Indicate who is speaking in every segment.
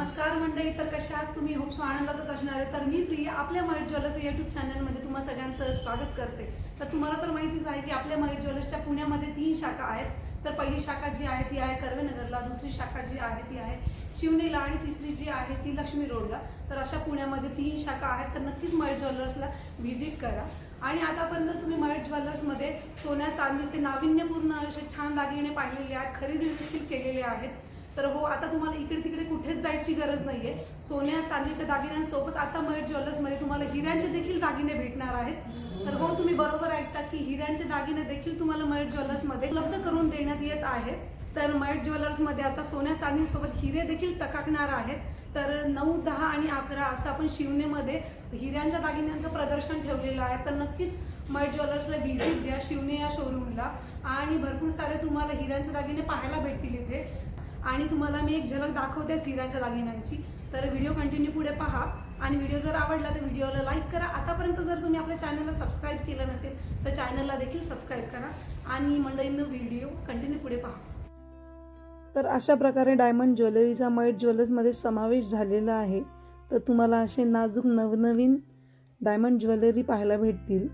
Speaker 1: नमस्कार मंडळी तर कशा आहात? तुम्ही होप सो आनंदातच असणार आहे. तर मी प्रिया आपल्या मयूर ज्वेलर्स यूट्यूब चॅनलमध्ये तुम्हा सगळ्यांचं स्वागत करते. तर तुम्हाला तर माहितीच आहे की आपल्या मयूर ज्वेलर्सच्या पुण्यामध्ये तीन शाखा आहेत. तर पहिली शाखा जी आहे ती आहे कर्वेनगरला. दुसरी शाखा जी आहे ती आहे शिवनेला. आणि तिसरी जी आहे ती लक्ष्मी रोडला. तर अशा पुण्यामध्ये तीन शाखा आहेत. तर नक्कीच मयूर ज्वेलर्सला व्हिजिट करा. आणि आतापर्यंत तुम्ही मयूर ज्वेलर्समध्ये सोन्या चांदीचे नाविन्यपूर्ण असे छान दागिने पाहिलेले आहेत खरेदी देखील केलेले आहेत. तर हो आता तुम्हाला इकडे तिकडे कुठेच जायची गरज नाहीये. सोन्या चांदीच्या दागिन्यांसोबत आता मयूर ज्वेलर्समध्ये तुम्हाला हिऱ्यांचे देखील दागिने भेटणार आहेत. तर हो तुम्ही बरोबर ऐकता की हिऱ्यांचे दागिने देखील तुम्हाला मयूर ज्वेलर्समध्ये उपलब्ध करून देण्यात येत आहेत. तर मयूर ज्वेलर्समध्ये आता सोन्या चांदीसोबत हिरे देखील चकाकणार आहेत. तर नऊ दहा आणि अकरा असं आपण शिवनेमध्ये हिऱ्यांच्या दागिन्यांचं प्रदर्शन ठेवलेलं आहे. तर नक्कीच मयूर ज्वेलर्सला व्हिजिट द्या शिवने या शोरूमला आणि भरपूर सारे तुम्हाला हिऱ्यांचे दागिने पाहायला भेटतील इथे. आणि तुम्हाला मी एक झलक दाखवतेच हिऱ्यांच्या दागिन्यांची. तर व्हिडिओ कंटिन्यू पुढे पहा. आणि व्हिडिओ जर आवडला तर व्हिडिओला लाईक करा. आतापर्यंत जर तुम्ही आपल्या चॅनलला सबस्क्राईब केलं नसेल तर चॅनलला देखील सबस्क्राईब करा. आणि मंडळींनो व्हिडिओ कंटिन्यू पुढे पहा.
Speaker 2: तर अशा प्रकारे डायमंड ज्वेलरीचा मयट ज्वेलर्समध्ये समावेश झालेला आहे. तर तुम्हाला असे नाजूक नवनवीन डायमंड ज्वेलरी पाहायला भेटतील.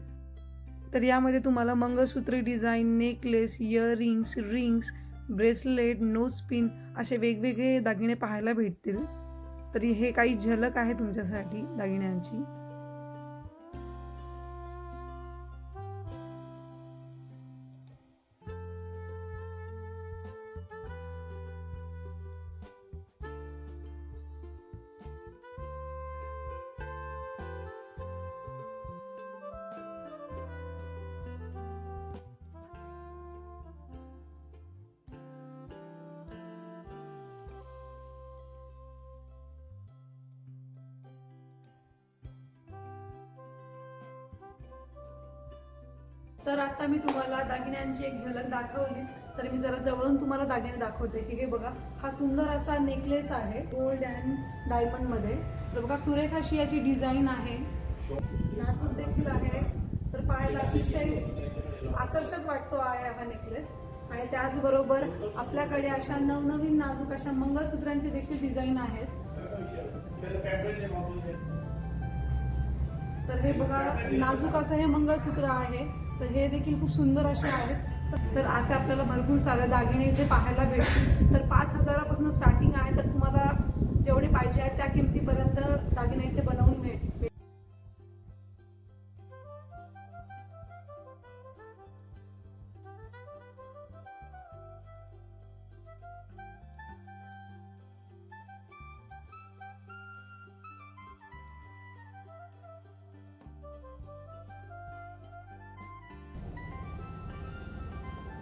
Speaker 2: तर यामध्ये तुम्हाला मंगळसूत्री design necklace earrings rings bracelet nose pin असे वेगवेगळे दागिने पाहायला भेटतील. तरी हे काही झलक आहे तुमच्यासाठी दागिन्यांची?
Speaker 1: तर आता मी तुम्हाला दागिन्यांची एक झलक दाखवलीच. तर मी जरा जवळून तुम्हाला दागिने दाखवते की हे बघा हा सुंदर असा नेकलेस आहे गोल्ड अँड डायमंडमध्ये. तर बघा सुरेख अशी याची डिझाईन आहे. नाजूक देखील आहे. तर पाहायला अतिशय आकर्षक वाटतो आहे हा नेकलेस आणि त्याचबरोबर आपल्याकडे अशा नवनवीन नाजूक अशा मंगळसूत्रांची देखील डिझाईन आहेत. तर हे बघा नाजूक असं हे मंगळसूत्र आहे. तर हे देखील खूप सुंदर असे आहेत. तर असे आपल्याला भरपूर सारे दागिने इथे पाहायला भेटतील. तर पाच हजारापासून स्टार्टिंग आहे तर तुम्हाला जेवढे पाहिजे आहेत त्या किमतीपर्यंत दागिने इथे बनवून मिळतील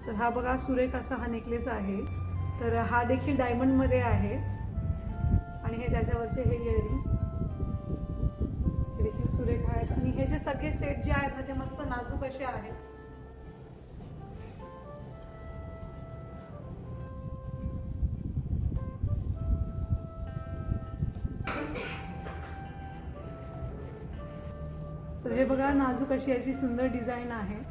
Speaker 1: तर हा बघा सुरेख असा हा नेकलेस आहे. तर हा देखील डायमंडमध्ये आहे. आणि हे त्याच्यावरचे हे इयरिंग देखील सुरेख आहेत. आणि हे जे सगळे सेट जे आहेत ना ते मस्त नाजूक असे आहेत. तर हे बघा नाजूक अशी याची सुंदर डिझाईन आहे.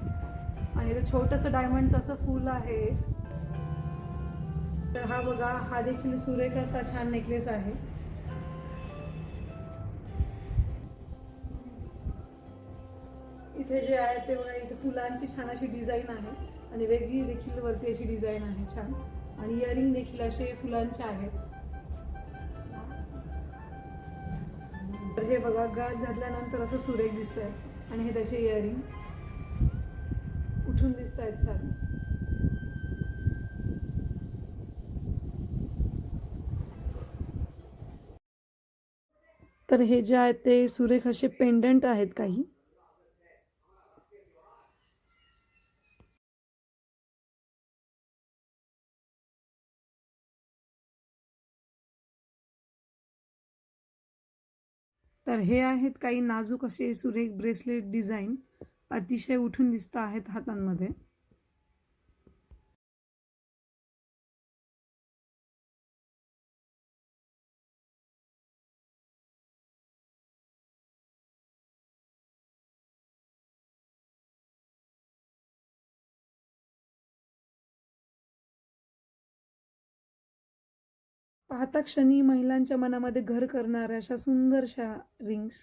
Speaker 1: आणि इथं छोटंसं डायमंडचं असं फूल आहे. तर हा बघा हा देखील सुरेख असा छान नेकलेस आहे. इथे जे आहे ते बघा इथे फुलांची छान अशी डिझाईन आहे. आणि वेगळी देखील वरती अशी डिझाईन आहे छान. आणि इयरिंग देखील असे फुलांचे आहेत. तर हे बघा गात घातल्यानंतर असं सुरेख दिसत आहे आणि हे त्याचे इयरिंग उठून दिसत आहेत छान
Speaker 2: तर हे जे आहेत ते सुरेख असे पेंडंट आहेत काही. तर हे आहेत काही नाजूक असे सुरेख ब्रेसलेट डिझाईन अतिशय उठून दिसत आहेत हातांमध्ये. पाहता क्षणी महिलांच्या मनामध्ये घर करणाऱ्या अशा सुंदरशा रिंग्स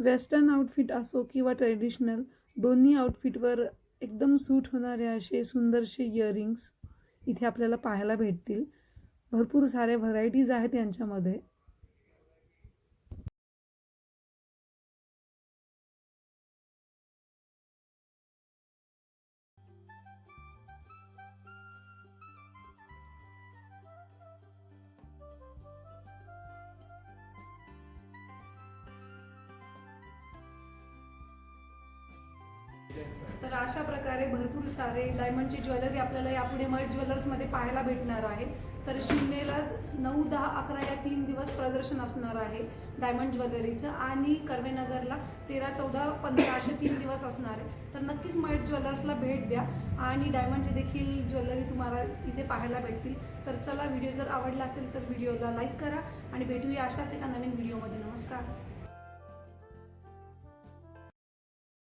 Speaker 2: वेस्टर्न आउटफिट असो किंवा ट्रेडिशनल दोन्ही आउटफिटवर एकदम सूट होणारे असे सुंदरसे इयरिंग्स इथे आपल्याला पाहायला भेटतील. भरपूर साऱ्या व्हरायटीज आहेत यांच्यामध्ये.
Speaker 1: तर अशा प्रकारे भरपूर सारे डायमंडची ज्वेलरी आपल्याला यापुढे मठ ज्वेलर्समध्ये पाहायला भेटणार आहे. तर शिमनेला नऊ दहा अकरा या तीन दिवस प्रदर्शन असणार आहे डायमंड ज्वेलरीचं आणि कर्वेनगरला तेरा चौदा पंधरा असे तीन दिवस असणार आहे. तर नक्कीच मठ ज्वेलर्सला भेट द्या आणि डायमंडची देखील ज्वेलरी तुम्हाला इथे पाहायला भेटतील. तर चला व्हिडिओ जर आवडला असेल तर व्हिडिओला लाईक करा आणि भेटूया अशाच एका नवीन व्हिडिओमध्ये नमस्कार.